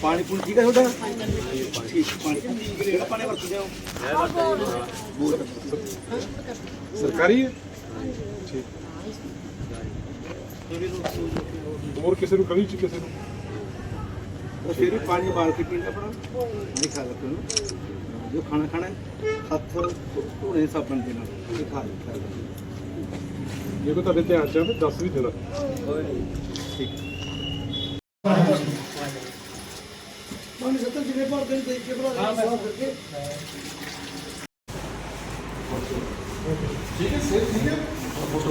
ਪਾਣੀ ਪੂਣੀ ਠੀਕ ਹੈ ਤੁਹਾਡਾ? ਠੀਕ ਪਾਣੀ ਕਿਹੜਾ ਪਾਣੀ ਵਰਤਦੇ ਹੋ? ਸਰਕਾਰੀ ਹੈ? ਠੀਕ। ਹੋਰ ਕਿਸੇ ਨੂੰ ਗਲੀ ਚ ਕਿਸੇ ਨੂੰ? ਉਹ ਫਿਰ ਵੀ ਪਾਣੀ ਉਬਾਲ ਕੇ ਪੀਣਾ ਆਪਣਾ? ਨਹੀਂ ਖਾ ਨੂੰ ਜੋ ਖਾਣਾ ਖਾਣਾ ਹੈ, ਹੱਥ ਧੋਣੇ ਸਾਬਣ ਦੇ ਨਾਲ। ਇਹ ਖਾ ਲਓ ਜੇ ਕੋਈ ਤੁਹਾਡੇ ਧਿਆਨ ਚ ਆਵੇ ਦੱਸ ਵੀ ਦੇਣਾ। ਠੀਕ। ਠੀਕ ਹੈ ਸੇਫ ਠੀਕ ਹੈ? ਫੋਟੋ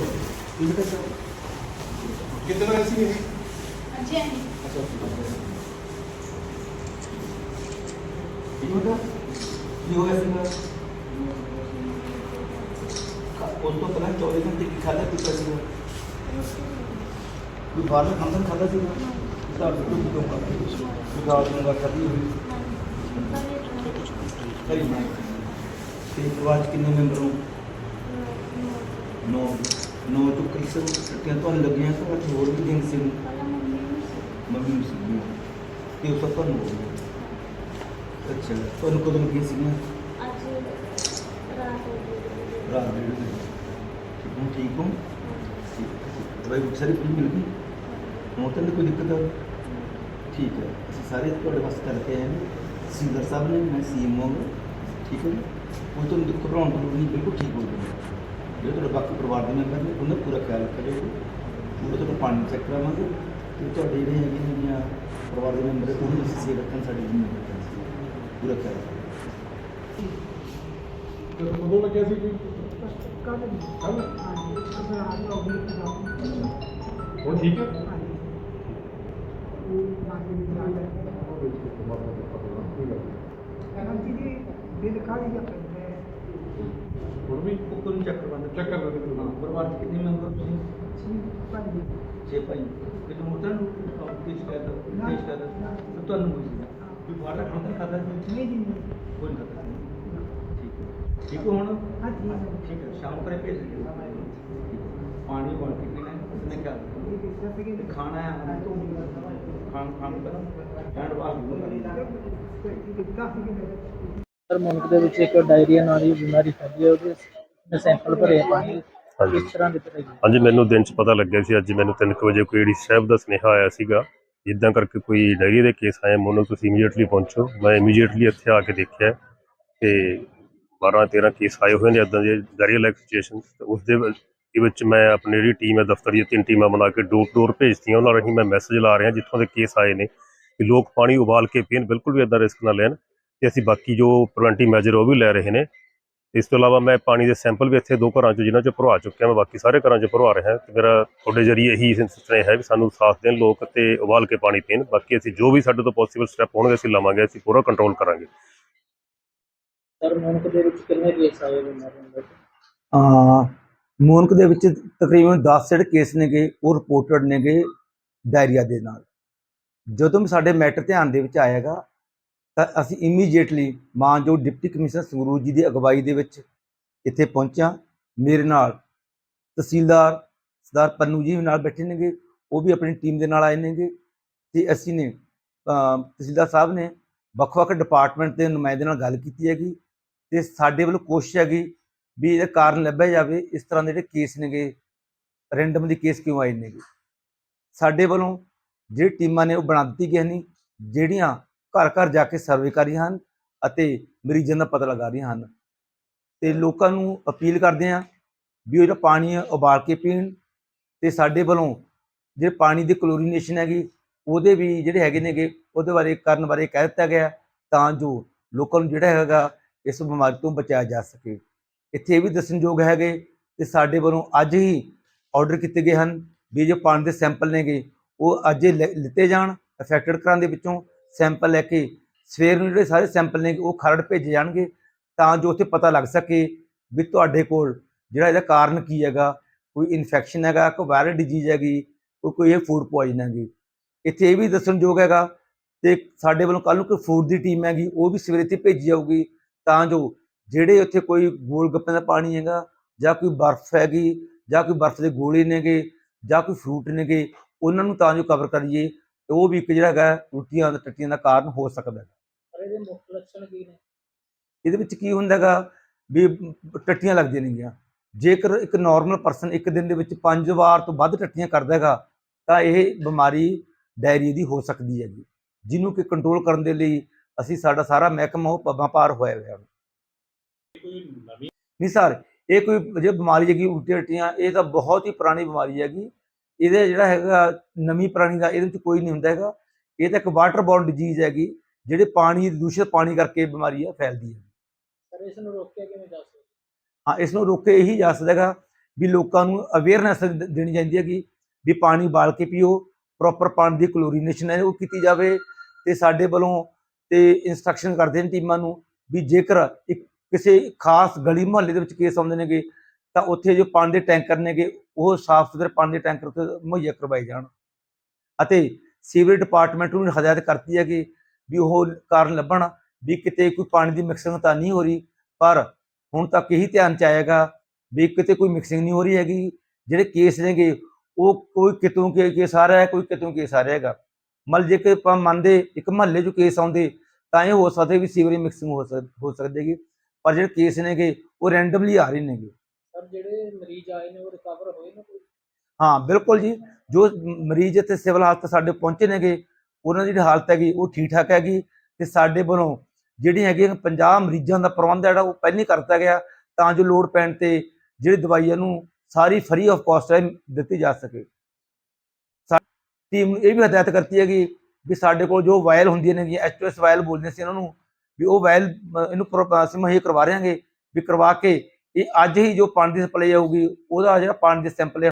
ਕਿੰਨੇ ਦਾ ਸੀ ਇਹ? ਅੱਛਾ ਕੀ ਹੋਗਾ ਕੀ ਹੋਗਾ ਸੀਗਾ? ਉਸ ਤੋਂ ਪਹਿਲਾਂ 24 ਘੰਟੇ ਕੀ ਖਾਦਾ ਪੀਤਾ ਸੀਗਾ? ਕਿਉਂ ਖਾਦਾ ਗਾਲ ਨੂੰ ਖਾਦੀ ਹੋਈ ਕਰੀ ਮੈਂ ਤੇ 'ਚ ਕਿੰਨੇ ਮੈਂਬਰ ਹੋ? ਨੌ। ਨੌ ਤੋਂ ਕਈ ਸਭ ਟੱਟੀਆਂ ਤੁਹਾਨੂੰ ਲੱਗੀਆਂ ਤਾਂ ਅੱਜ ਹੋਰ ਵੀ ਦਿਨ ਸੀ। ਮੰਮੀ ਨੂੰ ਸੀ। ਤੇ ਉਸ ਤੋਂ ਤੁਹਾਨੂੰ ਹੋ ਗਿਆ। ਅੱਛਾ ਤੁਹਾਨੂੰ ਕਦੋਂ ਲੱਗੀ ਸੀਗੀਆਂ? ਰਾਤ ਦੇ ਠੀਕ ਹੋ ਠੀਕ ਹੋ। ਦਵਾਈ ਬਹੁਤ ਸਾਰੀ ਪੂਰੀ ਮਿਲ ਗਈ? ਤਾਂ ਨਹੀਂ ਕੋਈ ਦਿੱਕਤ ਆ? ਠੀਕ ਹੈ ਅਸੀਂ ਸਾਰੇ ਤੁਹਾਡੇ ਵਾਸਤੇ ਕਰਕੇ ਆਏ ਹਾਂ ਸਿੰਦਰ ਸਾਹਿਬ ਨੇ ਮੈਂ ਸੀਐਮ ਹੋਗਾ ਠੀਕ ਹੈ ਜੀ ਉਹ ਤੁਹਾਨੂੰ ਦੁੱਖ ਘਬਰਾਉਣ ਦੀ ਲੋੜ ਨਹੀਂ ਬਿਲਕੁਲ ਠੀਕ ਹੋ ਜਾਊਗਾ ਜਿਹੜੇ ਤੁਹਾਡੇ ਬਾਕੀ ਪਰਿਵਾਰ ਦੇ ਮੈਂਬਰ ਨੇ ਉਹਨਾਂ ਦਾ ਪੂਰਾ ਖਿਆਲ ਰੱਖਿਆ ਜਾਊਗਾ ਪੂਰਾ ਤੁਹਾਡਾ ਪਾਣੀ ਚੈੱਕ ਕਰਾਵਾਂਗੇ ਤੇ ਤੁਹਾਡੇ ਜਿਹੜੇ ਹੈਗੇ ਨੇ ਜਾਂ ਪਰਿਵਾਰ ਦੇ ਮੈਂਬਰ ਉਹਨਾਂ ਦੀ ਅਸੀਂ ਸੇਵਾ ਰੱਖਣ ਸਾਡੀ ਜ਼ਿੰਮੇਵਾਰੀ ਹੈ ਪੂਰਾ ਖਿਆਲ ਰੱਖਾਂਗੇ ਤੇ ਕਦੋਂ ਲੱਗਿਆ ਸੀ ਜੀ ਹੁਣ ਠੀਕ ਹੈ ਹੁਣ ਵੀ ਉੱਪਰ ਨੂੰ ਚੱਕਰ ਬੰਦ ਚੈੱਕ ਕਰ ਲੈਂਦੇ ਹਾਂ ਹਾਂ ਪਰਿਵਾਰ ਚ ਕਿੰਨੇ ਮੈਂਬਰ ਤੁਸੀਂ ਛੇ ਭਾਈ ਕਿਤੇ ਮੋਟਰ ਨੂੰ ਕੀ ਸ਼ਿਕਾਇਤ ਕੀ ਸ਼ਿਕਾਇਤ ਤੇ ਤੁਹਾਨੂੰ ਹੋਈ ਸੀ ਕੋਈ ਬਾਹਰ ਦਾ ਖਾਣਾ ਖਾਦਾ ਸੀ ਕੋਈ ਨਹੀਂ ਖਾਦਾ ਠੀਕ ਹੈ ਠੀਕ ਹੋ ਹੁਣ ਠੀਕ ਹੈ ਸ਼ਾਮ ਕਰੇ ਭੇਜ ਦਿਓ ਪਾਣੀ ਬਣ ਕੇ ਪੀਣਾ ਹੈ ਉਸਨੇ ਕਿਹਾ ਤੇ ਖਾਣਾ ਹੈ ਖਾਣ ਖਾਣ ਪਹਿਲਾਂ ਐਂਡ ਬਾਅਦ ਸਰ ਮੁਲਕ ਦੇ ਵਿੱਚ ਇੱਕ ਡਾਇਰੀਆ ਨਾਂ ਦੀ ਬਿਮਾਰੀ ਫੈਲੀ ਹੈ ਉਹਦੇ ਸੈਂਪਲ ਭਰੇ ਆ ਪਾਣੀ। ਦੇ। ਹਾਂਜੀ। ਤਰ੍ਹਾਂ ਦੇ ਮੈਨੂੰ ਦਿਨ ਚ ਪਤਾ ਲੱਗਿਆ ਸੀ ਅੱਜ ਮੈਨੂੰ 3 ਵਜੇ ਕੋਈ ਏਡੀ ਸਾਹਿਬ ਦਾ ਸੁਨੇਹਾ ਆਇਆ ਸੀਗਾ ਇਦਾਂ ਕਰਕੇ ਕੋਈ ਡਾਇਰੀ ਦੇ ਕੇਸ ਆਏ ਮੋਨੋ ਤੁਸੀਂ ਇਮੀਡੀਏਟਲੀ ਪਹੁੰਚੋ। ਮੈਂ ਇਮੀਡੀਏਟਲੀ ਇੱਥੇ ਆ ਕੇ ਦੇਖਿਆ ਤੇ 12 13 ਕੇਸ ਆਏ ਹੋਏ ਨੇ ਇਦਾਂ ਦੇ ਡਾਇਰੀ ਲਾਈਕ ਸਿਚੁਏਸ਼ਨ ਉਸ ਦੇ ਦੇ ਵਿੱਚ ਮੈਂ ਆਪਣੀ ਜਿਹੜੀ ਟੀਮ ਹੈ ਦਫ਼ਤਰ ਦੀ ਤਿੰਨ ਟੀਮਾਂ ਬਣਾ ਕੇ ਡੋਰ ਡੋਰ ਭੇਜਤੀਆਂ। ਉਹਨਾਂ ਰਾਹੀਂ ਮੈਂ ਮੈਸੇਜ ਲਾ ਰਿਹਾ ਜਿੱਥੋਂ ਦੇ ਕੇਸ ਆਏ ਨੇ ਕਿ ਲੋਕ ਪਾਣੀ ਉਬਾਲ ਕੇ ਪੀਣ ਬਿਲਕੁਲ ਵੀ ਇਦਾਂ ਰਿਸਕ ਨਾ ਲੈਣ ਤੇ ਅਸੀਂ ਬਾਕੀ ਜੋ ਪ੍ਰੀਵੈਂਟਿਵ ਮੈਜਰ ਉਹ ਵੀ ਲੈ ਰਹੇ ਨੇ। ਇਸ ਤੋਂ ਇਲਾਵਾ ਮੈਂ ਪਾਣੀ ਦੇ ਸੈਂਪਲ ਵੀ ਇੱਥੇ ਦੋ ਘਰਾਂ 'ਚ ਜਿਨ੍ਹਾਂ 'ਚ ਭਰਵਾ ਚੁੱਕਿਆ ਮੈਂ ਬਾਕੀ ਸਾਰੇ ਘਰਾਂ 'ਚ ਭਰਵਾ ਰਿਹਾ। ਤੇ ਮੇਰਾ ਤੁਹਾਡੇ ਜਰੀਏ ਇਹੀ ਸੁਨੇਹਾ ਹੈ ਵੀ ਸਾਨੂੰ ਸਾਥ ਦੇਣ ਲੋਕ ਤੇ ਉਬਾਲ ਕੇ ਪਾਣੀ ਪੀਣ। ਬਾਕੀ ਅਸੀਂ ਜੋ ਵੀ ਸਾਡੇ ਤੋਂ ਪੋਸੀਬਲ ਸਟੈਪ ਹੋਣਗੇ ਅਸੀਂ ਲਵਾਂਗੇ ਅਸੀਂ ਪੂਰਾ ਕੰਟਰੋਲ ਕਰਾਂਗੇ। ਸਰ ਮੁਲਕ ਦੇ ਵਿੱਚ ਕਿੰਨੇ ਕੇਸ ਆਏ ਬਿਮਾਰੀ ਦੇ ਅਹ ਮੂਨਕ ਦੇ ਵਿੱਚ ਤਕਰੀਬਨ 10 ਜਿਹੜੇ ਕੇਸ ਨੇਗੇ, ਉਹ ਰਿਪੋਰਟਡ ਨੇਗੇ ਡਾਇਰੀਆ ਦੇ ਨਾਲ। ਜਦੋਂ ਵੀ ਸਾਡੇ ਮੈਟਰ ਧਿਆਨ ਦੇ ਵਿੱਚ ਆਏਗਾ, ਤਾਂ ਅਸੀਂ ਇਮੀਡੀਏਟਲੀ ਮਾਨਯੋਗ ਡਿਪਟੀ ਕਮਿਸ਼ਨਰ ਸੰਗਰੂਰ ਜੀ ਦੀ ਅਗਵਾਈ ਦੇ ਵਿੱਚ ਇੱਥੇ ਪਹੁੰਚਿਆ। ਮੇਰੇ ਨਾਲ ਤਹਿਸੀਲਦਾਰ ਸਰਦਾਰ ਪੰਨੂ ਜੀ ਵੀ ਨਾਲ ਬੈਠੇ ਨੇਗੇ, ਉਹ ਵੀ ਆਪਣੀ ਟੀਮ ਦੇ ਨਾਲ ਆਏ ਨੇਗੇ ਤੇ ਅਸੀਂ ਨੇ ਤਹਿਸੀਲਦਾਰ ਸਾਹਿਬ ਨੇ ਵੱਖ-ਵੱਖ ਡਿਪਾਰਟਮੈਂਟ ਦੇ ਨੁਮਾਇੰਦੇ ਨਾਲ ਗੱਲ ਕੀਤੀ ਹੈਗੀ ਤੇ ਸਾਡੇ ਵੱਲੋਂ ਕੋਸ਼ਿਸ਼ ਹੈਗੀ ਵੀ ਇਹਦਾ ਕਾਰਨ ਲੱਭਿਆ ਜਾਵੇ, ਇਸ ਤਰ੍ਹਾਂ ਦੇ ਜਿਹੜੇ ਕੇਸ ਨੇਗੇ ਰੈਂਡਮਲੀ ਕੇਸ ਕਿਉਂ ਆਏ ਨੇਗੇ? ਸਾਡੇ ਵੱਲੋਂ ਜਿਹੜੀ ਟੀਮਾਂ ਨੇ ਉਹ ਬਣਾ ਦਿੱਤੀ ਗਈਆਂ ਨੇ, ਜਿਹੜੀਆਂ ਘਰ ਘਰ ਜਾ ਕੇ ਸਰਵੇ ਕਰ ਰਹੀਆਂ ਹਨ ਅਤੇ ਮਰੀਜ਼ਾਂ ਦਾ ਪਤਾ ਲਗਾ ਰਹੀਆਂ ਹਨ। ਤੇ ਲੋਕਾਂ ਨੂੰ ਅਪੀਲ ਕਰਦੇ ਹਾਂ ਵੀ ਉਹ ਜਿਹੜਾ ਪਾਣੀ ਹੈ, ਉਬਾਲ ਕੇ ਪੀਣ ਤੇ ਸਾਡੇ ਵੱਲੋਂ ਜਿਹੜੇ ਪਾਣੀ ਦੀ ਕਲੋਰੀਨੇਸ਼ਨ ਹੈਗੀ, ਉਹਦੇ ਵੀ ਜਿਹੜੇ ਹੈਗੇ ਨੇਗੇ, ਉਹਦੇ ਬਾਰੇ, ਕਰਨ ਬਾਰੇ ਕਹਿ ਦਿੱਤਾ ਗਿਆ ਤਾਂ ਜੋ ਲੋਕਾਂ ਨੂੰ ਜਿਹੜਾ ਹੈਗਾ ਇਸ ਬਿਮਾਰੀ ਤੋਂ ਬਚਾਇਆ ਜਾ ਸਕੇ। ਇੱਥੇ ਇਹ ਵੀ ਦੱਸਣਯੋਗ ਹੈਗੇ ਕਿ ਸਾਡੇ ਵੱਲੋਂ ਅੱਜ ਹੀ ਆਰਡਰ ਕੀਤੇ ਗਏ ਹਨ ਵੀ ਜੋ ਪਾਣੀ ਦੇ ਸੈਂਪਲ ਨੇਗੇ, ਉਹ ਅੱਜ ਹੀ ਲਿੱਤੇ ਜਾਣ ਅਫੈਕਟਡ ਘਰਾਂ ਦੇ ਵਿੱਚੋਂ ਸੈਂਪਲ ਲੈ ਕੇ ਸਵੇਰ ਨੂੰ ਜਿਹੜੇ ਸਾਰੇ ਸੈਂਪਲ ਨੇ ਉਹ ਖਰੜ ਭੇਜੇ ਜਾਣਗੇ ਤਾਂ ਜੋ ਉੱਥੇ ਪਤਾ ਲੱਗ ਸਕੇ ਵੀ ਤੁਹਾਡੇ ਕੋਲ ਜਿਹੜਾ ਇਹਦਾ ਕਾਰਨ ਕੀ ਹੈਗਾ, ਕੋਈ ਇਨਫੈਕਸ਼ਨ ਹੈਗਾ, ਕੋਈ ਵਾਇਰਲ ਡਿਜ਼ੀਜ਼ ਹੈਗੀ, ਕੋਈ ਕੋਈ ਇਹ ਫੂਡ ਪੋਇਜ਼ਨ ਹੈਗੀ। ਇੱਥੇ ਇਹ ਵੀ ਦੱਸਣਯੋਗ ਹੈਗਾ ਤੇ ਸਾਡੇ ਵੱਲੋਂ ਕੱਲ ਨੂੰ ਕੋਈ ਫੂਡ ਦੀ ਟੀਮ ਹੈਗੀ, ਉਹ ਵੀ ਸਵੇਰੇ ਇੱਥੇ ਭੇਜੀ ਜਾਊਗੀ ਤਾਂ ਜੋ ਜਿਹੜੇ ਉੱਥੇ ਕੋਈ ਗੋਲ ਗੱਪਿਆਂ ਦਾ ਪਾਣੀ ਹੈਗਾ ਜਾਂ ਕੋਈ ਬਰਫ਼ ਹੈਗੀ ਜਾਂ ਕੋਈ ਬਰਫ਼ ਦੇ ਗੋਲੇ ਨੇਗੇ ਜਾਂ ਕੋਈ ਫਰੂਟ ਨੇਗੇ ਉਹਨਾਂ ਨੂੰ ਤਾਂ ਜੋ ਕਵਰ ਕਰੀਏ ਤੇ ਉਹ ਵੀ ਇੱਕ ਜਿਹੜਾ ਹੈਗਾ ਉਲਟੀਆਂ ਤੇ ਟੱਟੀਆਂ ਦਾ ਕਾਰਨ ਹੋ ਸਕਦਾ ਹੈ। ਪਰ ਇਹਦੇ ਮੁੱਖ ਲੱਛਣ ਕੀ ਨੇ? ਇਹਦੇ ਵਿੱਚ ਕੀ ਹੁੰਦਾ ਹੈਗਾ ਵੀ ਟੱਟੀਆਂ ਲੱਗਦੀਆਂ ਨੇਗੀਆਂ। ਜੇਕਰ ਇੱਕ ਨਾਰਮਲ ਪਰਸਨ ਇੱਕ ਦਿਨ ਦੇ ਵਿੱਚ ਪੰਜ ਵਾਰ ਤੋਂ ਵੱਧ ਟੱਟੀਆਂ ਕਰਦਾ ਹੈਗਾ ਤਾਂ ਇਹ ਬਿਮਾਰੀ ਡਾਇਰੀਆ ਦੀ ਹੋ ਸਕਦੀ ਹੈਗੀ। ਜਿਹਨੂੰ ਕਿ ਕੰਟਰੋਲ ਕਰਨ ਦੇ ਲਈ ਅਸੀਂ ਸਾਡਾ ਸਾਰਾ ਮਹਿਕਮਾ ਉਹ ਪੱਬਾਂ ਪਾਰ ਹੋਇਆ ਹੋਇਆ ਨਹੀਂ ਸਰ ਇਹ ਕੋਈ ਜੇ ਬਿਮਾਰੀ ਹੈਗੀ ਉਲਟੀਆਂ ਟੱਟੀਆਂ ਇਹ ਤਾਂ ਬਹੁਤ ਹੀ ਪੁਰਾਣੀ ਬਿਮਾਰੀ ਹੈਗੀ। ਇਹਦੇ ਜਿਹੜਾ ਹੈਗਾ ਨਵੀਂ ਪੁਰਾਣੀ ਦਾ ਇਹਦੇ ਵਿੱਚ ਕੋਈ ਨਹੀਂ ਹੁੰਦਾ ਹੈਗਾ। ਇਹ ਤਾਂ ਇੱਕ ਵਾਟਰ ਬੋਰਨ ਡਿਜ਼ੀਜ਼ ਹੈਗੀ ਜਿਹੜੇ ਪਾਣੀ ਦੂਸ਼ਿਤ ਪਾਣੀ ਕਰਕੇ ਬਿਮਾਰੀ ਹੈ ਫੈਲਦੀ ਹੈ ਸਰ ਇਸ ਨੂੰ ਰੋਕਿਆ ਕਿਵੇਂ ਜਾ ਸਕਦਾ? ਹਾਂ ਇਸ ਨੂੰ ਰੋਕੇ ਇਹੀ ਜਾ ਸਕਦਾ ਹੈਗਾ ਵੀ ਲੋਕਾਂ ਨੂੰ ਅਵੇਅਰਨੈਸ ਦੇਣੀ ਚਾਹੀਦੀ ਹੈਗੀ ਵੀ ਪਾਣੀ ਬਾਲ ਕੇ ਪੀਓ ਪ੍ਰੋਪਰ ਪਾਣੀ ਦੀ ਕਲੋਰੀਨੇਸ਼ਨ ਹੈ ਉਹ ਕੀਤੀ ਜਾਵੇ ਤੇ ਸਾਡੇ ਵੱਲੋਂ ਤੇ ਇਨਸਟਰਕਸ਼ਨ ਕਰਦੇ ਨੇ ਟੀਮਾਂ ਨੂੰ ਵੀ ਜੇਕਰ ਇੱਕ ਕਿਸੇ ਖਾਸ ਗਲੀ ਮੁਹੱਲੇ ਦੇ ਵਿੱਚ ਕੇਸ ਆਉਂਦੇ ਨੇਗੇ, ਤਾਂ ਉੱਥੇ ਜੋ ਪਾਣੀ ਦੇ ਟੈਂਕਰ ਨੇਗੇ, ਉਹ ਸਾਫ਼ ਸੁਥਰੇ ਪਾਣੀ ਦੇ ਟੈਂਕਰ ਉੱਥੇ ਮੁਹੱਈਆ ਕਰਵਾਏ ਜਾਣ। ਅਤੇ ਸੀਵਰੇਜ ਡਿਪਾਰਟਮੈਂਟ ਨੂੰ ਹਦਾਇਤ ਕਰਤੀ ਹੈ ਕਿ ਵੀ ਉਹ ਕਾਰਨ ਲੱਭਣ ਵੀ ਕਿਤੇ ਕੋਈ ਪਾਣੀ ਦੀ ਮਿਕਸਿੰਗ ਤਾਂ ਨਹੀਂ ਹੋ ਰਹੀ, ਪਰ ਹੁਣ ਤੱਕ ਇਹੀ ਧਿਆਨ ਚ ਆਏਗਾ ਵੀ ਕਿਤੇ ਕੋਈ ਮਿਕਸਿੰਗ ਨਹੀਂ ਹੋ ਰਹੀ ਹੈਗੀ। ਜਿਹੜੇ ਕੇਸ ਨੇਗੇ, ਉਹ ਕੋਈ ਕਿਤੋਂ ਕੇ ਕੇਸ ਆ ਰਿਹਾ ਹੈ, ਕੋਈ ਕਿਤੋਂ ਕੇਸ ਆ ਰਿਹਾ ਹੈਗਾ। ਮਤਲਬ ਜੇ ਕਿ ਆਪਾਂ ਮੰਨਦੇ ਇੱਕ ਮਹੱਲੇ 'ਚ ਕੇਸ ਆਉਂਦੇ, ਤਾਂ ਇਹ ਹੋ ਸਕਦਾ ਵੀ ਸੀਵਰੇਜ ਮਿਕਸਿੰਗ ਹੋ ਸਕ, ਹੋ ਸਕਦੀ ਹੈਗੀ। ਪਰ ਜਿਹੜੇ ਕੇਸ ਨੇਗੇ ਉਹ ਰੈਂਡਮਲੀ ਆ ਰਹੇ ਨੇਗੇ। ਸਰ ਜਿਹੜੇ ਮਰੀਜ਼ ਆਏ ਨੇ ਉਹ ਰਿਕਵਰ ਹੋਏ ਨੇ ਕੋਈ? ਹਾਂ ਬਿਲਕੁਲ ਜੀ। ਜੋ ਮਰੀਜ਼ ਇੱਥੇ ਸਿਵਲ ਹਸਪਤਾਲ ਸਾਡੇ ਪਹੁੰਚੇ ਨੇਗੇ ਉਹਨਾਂ ਦੀ ਜਿਹੜੀ ਹਾਲਤ ਹੈਗੀ ਉਹ ਠੀਕ ਠਾਕ ਹੈਗੀ ਤੇ ਸਾਡੇ ਵੱਲੋਂ ਜਿਹੜੀ ਹੈਗੀ 50 ਮਰੀਜ਼ਾਂ ਦਾ ਪ੍ਰਬੰਧ ਹੈ ਜਿਹੜਾ ਉਹ ਪਹਿਲਾਂ ਹੀ ਕਰਤਾ ਗਿਆ ਤਾਂ ਜੋ ਲੋੜ ਪੈਣ ਤੇ ਜਿਹੜੀ ਦਵਾਈਆਂ ਨੂੰ ਸਾਰੀ ਫ੍ਰੀ ਆਫ ਕਾਸਟ ਹੈ ਦਿੱਤੀ ਜਾ ਸਕੇ। ਟੀਮ ਨੂੰ ਇਹ ਵੀ ਹਦਾਇਤ ਕਰਤੀ ਹੈਗੀ ਵੀ ਸਾਡੇ ਕੋਲ ਜੋ ਵਾਇਲ ਹੁੰਦੀਆਂ ਨੇ ਐਚਓਐਸ ਵਾਇਲ ਬੋਲਦੇ ਸੀ ਇਹਨਾਂ ਨੂੰ ਵੀ ਉਹ ਵੈਲ ਇਹਨੂੰ ਪ੍ਰੋ- ਅਸੀਂ ਮੁਹੱਈਆ ਕਰਵਾ ਰਹੇ ਹਾਂਗੇ ਵੀ ਕਰਵਾ ਕੇ ਇਹ ਅੱਜ ਹੀ ਜੋ ਪਾਣੀ ਦੀ ਸਪਲਾਈ ਆਊਗੀ, ਉਹਦਾ ਜਿਹੜਾ ਪਾਣੀ ਦੇ ਸੈਂਪਲ